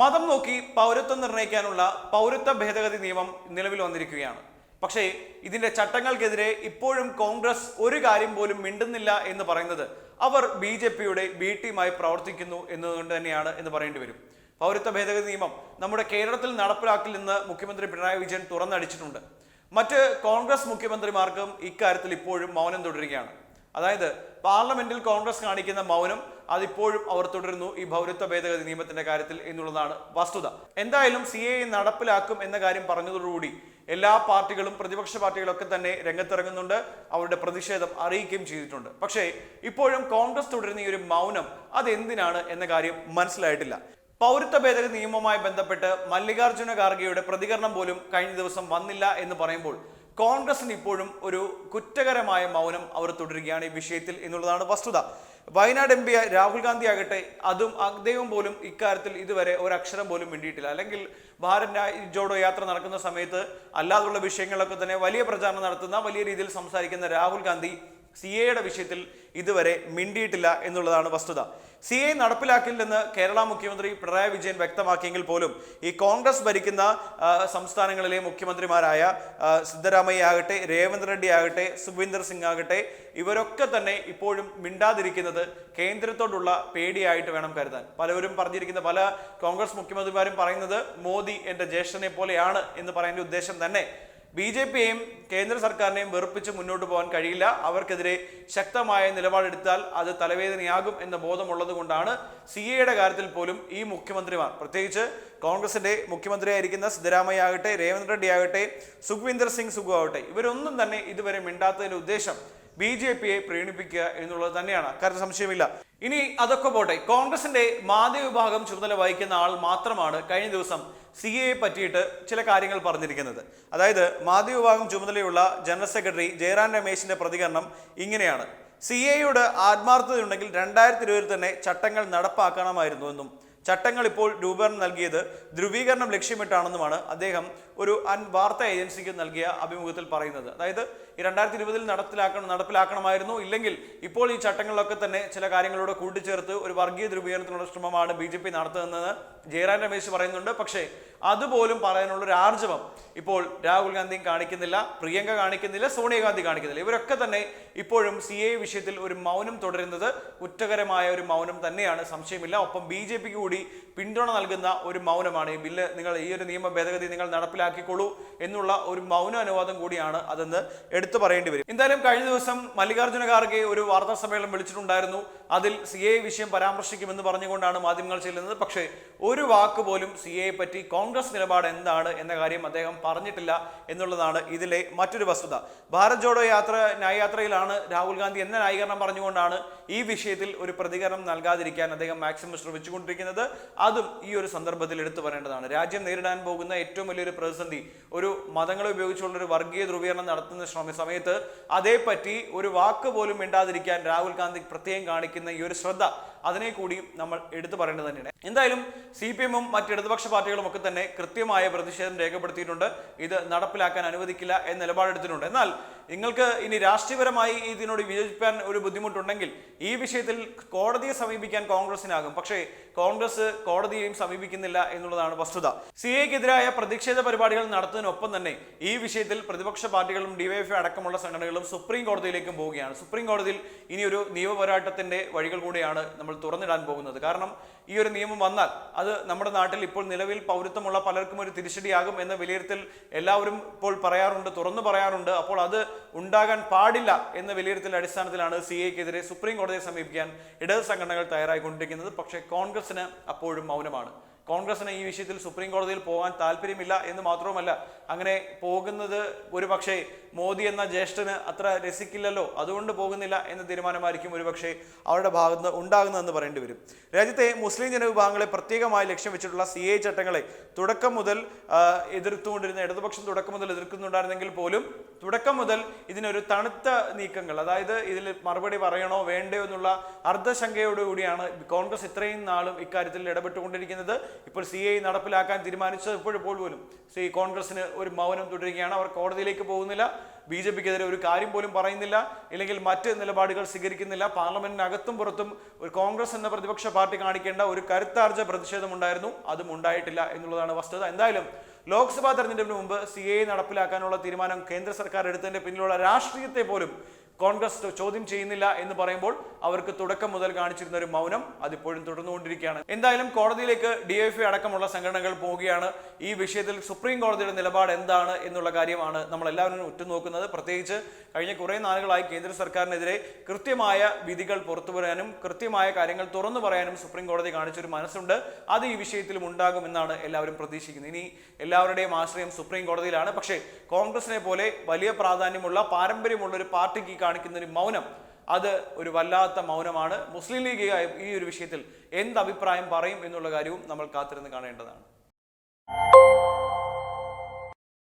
മതം നോക്കി പൗരത്വം നിർണയിക്കാനുള്ള പൗരത്വ ഭേദഗതി നിയമം നിലവിൽ വന്നിരിക്കുകയാണ്. പക്ഷേ ഇതിന്റെ ചട്ടങ്ങൾക്കെതിരെ ഇപ്പോഴും കോൺഗ്രസ് ഒരു കാര്യം പോലും മിണ്ടുന്നില്ല എന്ന് പറയുന്നത് അവർ ബി ജെ പിയുടെ ബി ടീമായി പ്രവർത്തിക്കുന്നു എന്നതുകൊണ്ട് തന്നെയാണ് എന്ന് പറയേണ്ടി വരും. പൗരത്വ ഭേദഗതി നിയമം നമ്മുടെ കേരളത്തിൽ നടപ്പിലാക്കില്ലെന്ന് മുഖ്യമന്ത്രി പിണറായി വിജയൻ തുറന്നടിച്ചിട്ടുണ്ട്. മറ്റ് കോൺഗ്രസ് മുഖ്യമന്ത്രിമാർക്കും ഇക്കാര്യത്തിൽ ഇപ്പോഴും മൗനം തുടരുകയാണ്. അതായത് പാർലമെന്റിൽ കോൺഗ്രസ് കാണിക്കുന്ന മൗനം അതിപ്പോഴും അവർ തുടരുന്നു ഈ പൗരത്വ ഭേദഗതി നിയമത്തിന്റെ കാര്യത്തിൽ എന്നുള്ളതാണ് വസ്തുത. എന്തായാലും സി എ നടപ്പിലാക്കും എന്ന കാര്യം പറഞ്ഞതോടുകൂടി എല്ലാ പാർട്ടികളും പ്രതിപക്ഷ പാർട്ടികളൊക്കെ തന്നെ രംഗത്തിറങ്ങുന്നുണ്ട്. അവരുടെ പ്രതിഷേധം അറിയിക്കുകയും ചെയ്തിട്ടുണ്ട്. പക്ഷേ ഇപ്പോഴും കോൺഗ്രസ് തുടരുന്ന ഈ ഒരു മൗനം അതെന്തിനാണ് എന്ന കാര്യം മനസ്സിലായിട്ടില്ല. പൗരത്വ ഭേദഗതി നിയമവുമായി ബന്ധപ്പെട്ട് മല്ലികാർജുന ഖാർഗെയുടെ പ്രതികരണം പോലും കഴിഞ്ഞ ദിവസം വന്നില്ല എന്ന് പറയുമ്പോൾ കോൺഗ്രസിന് ഇപ്പോഴും ഒരു കുറ്റകരമായ മൗനം അവർ തുടരുകയാണ് ഈ വിഷയത്തിൽ എന്നുള്ളതാണ് വസ്തുത. വയനാട് എം പി രാഹുൽ ഗാന്ധി ആകട്ടെ അതും അദ്ദേഹം പോലും ഇക്കാര്യത്തിൽ ഇതുവരെ ഒരക്ഷരം പോലും മിണ്ടിയിട്ടില്ല. അല്ലെങ്കിൽ ഭാരത് ജോഡോ യാത്ര നടക്കുന്ന സമയത്ത് അല്ലാതുള്ള വിഷയങ്ങളൊക്കെ തന്നെ വലിയ പ്രചാരണം നടത്തുന്ന വലിയ രീതിയിൽ സംസാരിക്കുന്ന രാഹുൽ ഗാന്ധി സി എയുടെ വിഷയത്തിൽ ഇതുവരെ മിണ്ടിയിട്ടില്ല എന്നുള്ളതാണ് വസ്തുത. സി എ നടപ്പിലാക്കില്ലെന്ന് കേരള മുഖ്യമന്ത്രി പിണറായി വിജയൻ വ്യക്തമാക്കിയെങ്കിൽ പോലും ഈ കോൺഗ്രസ് ഭരിക്കുന്ന സംസ്ഥാനങ്ങളിലെ മുഖ്യമന്ത്രിമാരായ സിദ്ധരാമയ്യ ആകട്ടെ രേവന്ത് റെഡ്ഡി ആകട്ടെ സുഖ്വീന്ദർ സിംഗ് ആകട്ടെ ഇവരൊക്കെ തന്നെ ഇപ്പോഴും മിണ്ടാതിരിക്കുന്നത് കേന്ദ്രത്തോടുള്ള പേടിയായിട്ട് വേണം കരുതാൻ. പലവരും പറഞ്ഞിരിക്കുന്ന പല കോൺഗ്രസ് മുഖ്യമന്ത്രിമാരും പറയുന്നത് മോദി എന്റെ ജ്യേഷ്ഠനെ പോലെയാണ് എന്ന് പറയുന്ന ഉദ്ദേശം തന്നെ ബി ജെ പിയെയും കേന്ദ്ര സർക്കാരിനെയും വെറുപ്പിച്ച് മുന്നോട്ട് പോകാൻ കഴിയില്ല. അവർക്കെതിരെ ശക്തമായ നിലപാടെടുത്താൽ അത് തലവേദനയാകും എന്ന ബോധമുള്ളത് കൊണ്ടാണ് സി എയുടെ കാര്യത്തിൽ പോലും ഈ മുഖ്യമന്ത്രിമാർ പ്രത്യേകിച്ച് കോൺഗ്രസിന്റെ മുഖ്യമന്ത്രിയായിരിക്കുന്ന സിദ്ധരാമയ്യ ആകട്ടെ രേവന്ത് റെഡ്ഡി ആകട്ടെ സുഖ്വീന്ദർ സിംഗ് സുഖു ആകട്ടെ ഇവരൊന്നും തന്നെ ഇതുവരെ മിണ്ടാത്തതിന്റെ ഉദ്ദേശം ബി ജെ പിയെ പ്രീണിപ്പിക്കുക എന്നുള്ളത് തന്നെയാണ്. അക്കാര്യത്തിൽ സംശയമില്ല. ഇനി അതൊക്കെ പോട്ടെ. കോൺഗ്രസിന്റെ മാധ്യമ വിഭാഗം ചുമതല വഹിക്കുന്ന ആൾ മാത്രമാണ് കഴിഞ്ഞ ദിവസം സി എയെ പറ്റിയിട്ട് ചില കാര്യങ്ങൾ പറഞ്ഞിരിക്കുന്നത്. അതായത് മാധ്യമ വിഭാഗം ചുമതലയുള്ള ജനറൽ സെക്രട്ടറി ജയറാം രമേശിന്റെ പ്രതികരണം ഇങ്ങനെയാണ്. സി എയോട് ആത്മാർത്ഥതയുണ്ടെങ്കിൽ രണ്ടായിരത്തി ഇരുപതിൽ തന്നെ ചട്ടങ്ങൾ നടപ്പാക്കണമായിരുന്നു എന്നും ചട്ടങ്ങൾ ഇപ്പോൾ രൂപീകരണം നൽകിയത് ധ്രുവീകരണം ലക്ഷ്യമിട്ടാണെന്നുമാണ് അദ്ദേഹം ഒരു അൻ വാർത്താ ഏജൻസിക്ക് നൽകിയ അഭിമുഖത്തിൽ പറയുന്നത്. അതായത് ഈ രണ്ടായിരത്തി ഇരുപതിൽ നടപ്പിലാക്കണം നടപ്പിലാക്കണമായിരുന്നു. ഇല്ലെങ്കിൽ ഇപ്പോൾ ഈ ചട്ടങ്ങളിലൊക്കെ തന്നെ ചില കാര്യങ്ങളോട് കൂട്ടിച്ചേർത്ത് ഒരു വർഗീയ ധ്രുവീകരണത്തിനുള്ള ശ്രമമാണ് ബി ജെ പി നടത്തുന്നതെന്ന് ജയറാം രമേശ് പറയുന്നുണ്ട്. പക്ഷേ അതുപോലും പറയാനുള്ള ഒരു ആർജവം ഇപ്പോൾ രാഹുൽ ഗാന്ധിയും കാണിക്കുന്നില്ല പ്രിയങ്ക കാണിക്കുന്നില്ല സോണിയാഗാന്ധി കാണിക്കുന്നില്ല. ഇവരൊക്കെ തന്നെ ഇപ്പോഴും സി എ വിഷയത്തിൽ ഒരു മൗനം തുടരുന്നത് കുറ്റകരമായ ഒരു മൗനം തന്നെയാണ്. സംശയമില്ല. ഒപ്പം ബി ജെ പിക്ക് കൂടി പിന്തുണ നൽകുന്ന ഒരു മൗനമാണ്. ഈ ബില്ല് നിങ്ങൾ ഈ ഒരു നിയമ ഭേദഗതി നിങ്ങൾ നടപ്പിലാക്കിക്കൊള്ളൂ എന്നുള്ള ഒരു മൗന അനുവാദം കൂടിയാണ് അതെന്ന് എടുത്തു പറയേണ്ടി വരും. എന്തായാലും കഴിഞ്ഞ ദിവസം മല്ലികാർജുന ഖാർഗെ ഒരു വാർത്താ സമ്മേളനം വിളിച്ചിട്ടുണ്ടായിരുന്നു. അതിൽ സി എ വിഷയം പരാമർശിക്കുമെന്ന് പറഞ്ഞുകൊണ്ടാണ് മാധ്യമങ്ങൾ ചെല്ലുന്നത്. പക്ഷേ ഒരു വാക്ക് പോലും സി എയെ പറ്റി കോൺഗ്രസ് നിലപാട് എന്താണ് എന്ന കാര്യം അദ്ദേഹം പറഞ്ഞിട്ടില്ല എന്നുള്ളതാണ് ഇതിലെ മറ്റൊരു വസ്തുത. ഭാരത് ജോഡോ യാത്ര ന്യായയാത്രയിലാണ് രാഹുൽ ഗാന്ധി എന്ന ന്യായീകരണം പറഞ്ഞുകൊണ്ടാണ് ഈ വിഷയത്തിൽ ഒരു പ്രതികരണം നൽകാതിരിക്കാൻ അദ്ദേഹം മാക്സിമം ശ്രമിച്ചുകൊണ്ടിരിക്കുന്നത്. അതും ഈ ഒരു സന്ദർഭത്തിൽ എടുത്തു പറയേണ്ടതാണ്. രാജ്യം നേരിടാൻ പോകുന്ന ഏറ്റവും വലിയൊരു പ്രതിസന്ധി ഒരു മതങ്ങളെ ഉപയോഗിച്ചുള്ള ഒരു വർഗീയ ധ്രുവീകരണം നടത്തുന്ന ശ്രമ സമയത്ത് അതേപ്പറ്റി ഒരു വാക്ക് പോലും മിണ്ടാതിരിക്കാൻ രാഹുൽ ഗാന്ധി പ്രത്യേകം കാണിക്കുന്ന ഈ ഒരു ശ്രദ്ധ അതിനെ കൂടി നമ്മൾ എടുത്തു പറയേണ്ടത് തന്നെയാണ്. എന്തായാലും സി പി എമ്മും മറ്റ് ഇടതുപക്ഷ പാർട്ടികളും ഒക്കെ തന്നെ കൃത്യമായ പ്രതിഷേധം രേഖപ്പെടുത്തിയിട്ടുണ്ട്. ഇത് നടപ്പിലാക്കാൻ അനുവദിക്കില്ല എന്ന നിലപാടെടുത്തിട്ടുണ്ട് എന്നാൽ നിങ്ങൾക്ക് ഇനി രാഷ്ട്രീയപരമായി ഇതിനോട് വിയോജിപ്പാൻ ഒരു ബുദ്ധിമുട്ടുണ്ടെങ്കിൽ ഈ വിഷയത്തിൽ കോടതിയെ സമീപിക്കാൻ കോൺഗ്രസിനാകും. പക്ഷേ കോൺഗ്രസ് കോടതിയെയും സമീപിക്കുന്നില്ല എന്നുള്ളതാണ് വസ്തുത. സി എക്കെതിരായ പ്രതിഷേധ പരിപാടികൾ നടത്തുന്നതിനൊപ്പം തന്നെ ഈ വിഷയത്തിൽ പ്രതിപക്ഷ പാർട്ടികളും ഡിവൈഎഫ്ഐ അടക്കമുള്ള സംഘടനകളും സുപ്രീം കോടതിയിലേക്കും പോവുകയാണ്. സുപ്രീം കോടതിയിൽ ഇനിയൊരു നിയമപോരാട്ടത്തിന്റെ വഴികൾ കൂടിയാണ് നമ്മൾ തുറന്നിടാൻ പോകുന്നത്. കാരണം ഈ ഒരു നിയമം വന്നാൽ അത് നമ്മുടെ നാട്ടിൽ ഇപ്പോൾ നിലവിൽ പൗരത്വമുള്ള പലർക്കും ഒരു തിരിച്ചടിയാകും എന്ന വിലയിരുത്തൽ എല്ലാവരും ഇപ്പോൾ പറയാറുണ്ട് തുറന്നു പറയാറുണ്ട്. അപ്പോൾ അത് ഉണ്ടാകാൻ പാടില്ല എന്ന വിലയിരുത്തൽ അടിസ്ഥാനത്തിലാണ് സി എക്കെതിരെ സുപ്രീം കോടതിയെ സമീപിക്കാൻ ഇടത് സംഘടനകൾ തയ്യാറായിക്കൊണ്ടിരിക്കുന്നത്. പക്ഷേ കോൺഗ്രസിന് അപ്പോഴും മൗനമാണ്. കോൺഗ്രസിന് ഈ വിഷയത്തിൽ സുപ്രീം കോടതിയിൽ പോകാൻ താല്പര്യമില്ല എന്ന് മാത്രവുമല്ല അങ്ങനെ പോകുന്നത് ഒരു പക്ഷേ മോദി എന്ന ജ്യേഷ്ഠന് അത്ര രസിക്കില്ലല്ലോ അതുകൊണ്ട് പോകുന്നില്ല എന്ന തീരുമാനമായിരിക്കും ഒരുപക്ഷെ അവരുടെ ഭാഗത്ത് ഉണ്ടാകുന്നതെന്ന് പറയേണ്ടി വരും. രാജ്യത്തെ മുസ്ലിം ജനവിഭാഗങ്ങളെ പ്രത്യേകമായി ലക്ഷ്യം വെച്ചിട്ടുള്ള സി ചട്ടങ്ങളെ തുടക്കം മുതൽ എതിർത്തുകൊണ്ടിരുന്ന ഇടതുപക്ഷം തുടക്കം മുതൽ എതിർക്കുന്നുണ്ടായിരുന്നെങ്കിൽ പോലും തുടക്കം മുതൽ ഇതിനൊരു തണുത്ത നീക്കങ്ങൾ അതായത് ഇതിൽ മറുപടി പറയണോ വേണ്ടയോ എന്നുള്ള അർദ്ധശങ്കയോടുകൂടിയാണ് കോൺഗ്രസ് ഇത്രയും നാളും ഇക്കാര്യത്തിൽ ഇടപെട്ടുകൊണ്ടിരിക്കുന്നത്. ഇപ്പോൾ സി ഐ നടപ്പിലാക്കാൻ തീരുമാനിച്ചത് ഇപ്പോഴിപ്പോൾ പോലും സി കോൺഗ്രസിന് ഒരു മൗനം തുടരുകയാണ്. അവർ കോടതിയിലേക്ക് പോകുന്നില്ല. ബി ജെ പിക്കെതിരെ ഒരു കാര്യം പോലും പറയുന്നില്ല. ഇല്ലെങ്കിൽ മറ്റ് നിലപാടുകൾ സ്വീകരിക്കുന്നില്ല. പാർലമെന്റിനകത്തും പുറത്തും ഒരു കോൺഗ്രസ് എന്ന പ്രതിപക്ഷ പാർട്ടി കാണിക്കേണ്ട ഒരു കരുത്താർജ പ്രതിഷേധം ഉണ്ടായിരുന്നു. അതും ഉണ്ടായിട്ടില്ല എന്നുള്ളതാണ് വസ്തുത. എന്തായാലും ലോക്സഭാ തെരഞ്ഞെടുപ്പിന് മുമ്പ് സി നടപ്പിലാക്കാനുള്ള തീരുമാനം കേന്ദ്ര സർക്കാർ എടുത്തതിന്റെ പിന്നിലുള്ള രാഷ്ട്രീയത്തെ പോലും കോൺഗ്രസ് ചോദ്യം ചെയ്യുന്നില്ല എന്ന് പറയുമ്പോൾ അവർക്ക് തുടക്കം മുതൽ കാണിച്ചിരുന്ന ഒരു മൗനം അതിപ്പോഴും തുടർന്നുകൊണ്ടിരിക്കുകയാണ്. എന്തായാലും കോടതിയിലേക്ക് ഡി എഫ് അടക്കമുള്ള സംഘടനകൾ പോവുകയാണ്. ഈ വിഷയത്തിൽ സുപ്രീം കോടതിയുടെ നിലപാട് എന്താണ് എന്നുള്ള കാര്യമാണ് നമ്മൾ എല്ലാവരും ഉറ്റുനോക്കുന്നത്. പ്രത്യേകിച്ച് കഴിഞ്ഞ കുറേ നാളുകളായി കേന്ദ്ര സർക്കാരിനെതിരെ കൃത്യമായ വിധികൾ പുറത്തു വരാനും കൃത്യമായ കാര്യങ്ങൾ തുറന്നു പറയാനും സുപ്രീം കോടതി കാണിച്ചൊരു മനസ്സുണ്ട്. അത് ഈ വിഷയത്തിലും ഉണ്ടാകുമെന്നാണ് എല്ലാവരും പ്രതീക്ഷിക്കുന്നത്. ഇനി എല്ലാവരുടെയും ആശ്രയം സുപ്രീം കോടതിയിലാണ്. പക്ഷേ കോൺഗ്രസിനെ പോലെ വലിയ പ്രാധാന്യമുള്ള പാരമ്പര്യമുള്ള ഒരു പാർട്ടിക്ക് കാണിക്കുന്ന ഒരു മൗനം അത് ഒരു വല്ലാത്ത മൗനമാണ്. മുസ്ലിം ലീഗ് ഈ ഒരു വിഷയത്തിൽ എന്ത് അഭിപ്രായം പറയും എന്നുള്ള കാര്യവും നമ്മൾ കാത്തിരുന്ന് കാണേണ്ടതാണ്.